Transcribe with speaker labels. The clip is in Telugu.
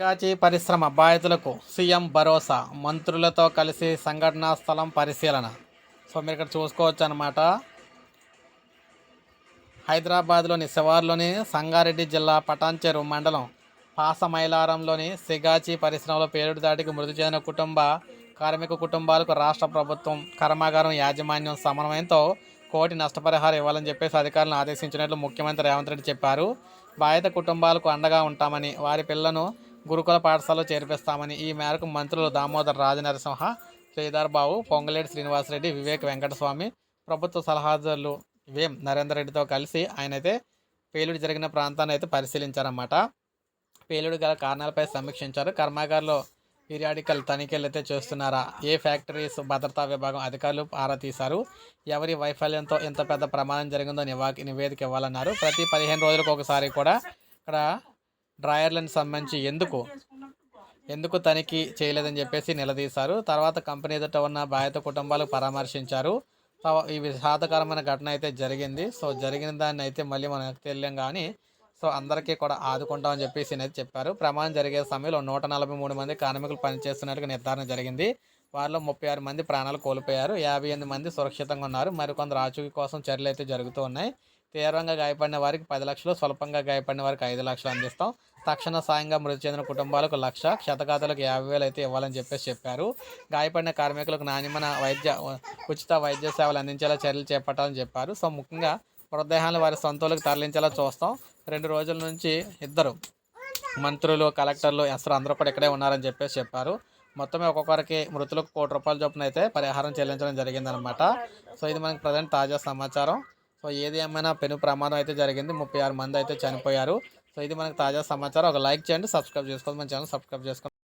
Speaker 1: గాచి పరిశ్రమ బాధితులకు సీఎం భరోసా మంత్రులతో కలిసి సంఘటనా స్థలం పరిశీలన. సో మీరు ఇక్కడ చూసుకోవచ్చు అనమాట హైదరాబాద్లోని శివార్లోని సంగారెడ్డి జిల్లా పటాన్చెరు మండలం పాసమైలారంలోని సిగాచి పరిశ్రమలో పేరుడు దాటికి మృతి చెందిన కుటుంబ కార్మిక కుటుంబాలకు రాష్ట్ర ప్రభుత్వం కర్మాగారం యాజమాన్యం సమన్వయంతో కోటి నష్టపరిహారం ఇవ్వాలని చెప్పేసి అధికారులను ఆదేశించినట్లు ముఖ్యమంత్రి రేవంత్ రెడ్డి చెప్పారు. బాధిత కుటుంబాలకు అండగా ఉంటామని వారి పిల్లను గురుకుల పాఠశాలలో చేర్పిస్తామని ఈ మేరకు మంత్రులు దామోదర్ రాజనరసింహ శ్రీధర్ బాబు పొంగలేటి శ్రీనివాసరెడ్డి వివేక్ వెంకటస్వామి ప్రభుత్వ సలహాదారులు వేం నరేందర్ రెడ్డితో కలిసి ఆయన అయితే పేలుడు జరిగిన ప్రాంతాన్ని అయితే పరిశీలించారన్నమాట. పేలుడు గల కారణాలపై సమీక్షించారు. కర్మాగారంలో పీరియాడికల్ తనిఖీలు అయితే చేస్తున్నారా? ఏ ఫ్యాక్టరీస్ భద్రతా విభాగం అధికారులు ఆరా తీశారు? ఎవరి వైఫల్యంతో ఇంత పెద్ద ప్రమాదం జరిగిందో నివా నివేదిక ఇవ్వాలన్నారు. ప్రతి పదిహేను రోజులకు ఒకసారి కూడా ఇక్కడ డ్రాయర్లను సంబంధించి ఎందుకు? ఎందుకు తనిఖీ చేయలేదని చెప్పేసి నిలదీశారు. తర్వాత కంపెనీ ఎదుట ఉన్న బాధిత కుటుంబాలకు పరామర్శించారు. సో ఈ విషాదకరమైన ఘటన అయితే జరిగింది. సో జరిగిన దాన్ని అయితే మళ్ళీ మనకు తెలియం కానీ సో అందరికీ కూడా ఆదుకుంటామని చెప్పేసి అయితే చెప్పారు. ప్రమాదం జరిగే సమయంలో నూట నలభై మూడు మంది కార్మికులు పనిచేస్తున్నట్టుగా నిర్ధారణ జరిగింది. వారిలో ముప్పై ఆరు మంది ప్రాణాలు కోల్పోయారు. యాభై ఎనిమిది మంది సురక్షితంగా ఉన్నారు. మరికొందరు ఆచూకీ కోసం చర్యలు అయితే జరుగుతూ ఉన్నాయి. తీవ్రంగా గాయపడిన వారికి పది లక్షలు స్వల్పంగా గాయపడిన వారికి ఐదు లక్షలు అందిస్తాం. తక్షణ సాయంగా మృతి చెందిన కుటుంబాలకు లక్ష క్షతగాతలకు యాభై వేలు అయితే ఇవ్వాలని చెప్పేసి చెప్పారు. గాయపడిన కార్మికులకు నాణ్యమైన వైద్య ఉచిత వైద్య సేవలు అందించేలా చర్యలు చేపట్టాలని చెప్పారు. సో ముఖ్యంగా మృతదేహాలను వారి సొంతలకు తరలించేలా చూస్తాం. రెండు రోజుల నుంచి ఇద్దరు మంత్రులు కలెక్టర్లు ఎస్ఆర్ అందరూ కూడా ఇక్కడే ఉన్నారని చెప్పేసి చెప్పారు. మొత్తమే ఒక్కొక్కరికి మృతులకు కోటి రూపాయల చొప్పున అయితే పరిహారం చెల్లించడం జరిగిందనమాట సో ఇది మనకి ప్రజెంట్ తాజా సమాచారం. సో ఏది ఏమైనా పెను ప్రమాదం అయితే జరిగింది ముప్పై ఆరు మంది అయితే చనిపోయారు. సో ఇది మనకు తాజా సమాచారం. ఒక లైక్ చేయండి సబ్స్క్రైబ్ చేసుకోండి మన ఛానల్ సబ్స్క్రైబ్ చేసుకోండి.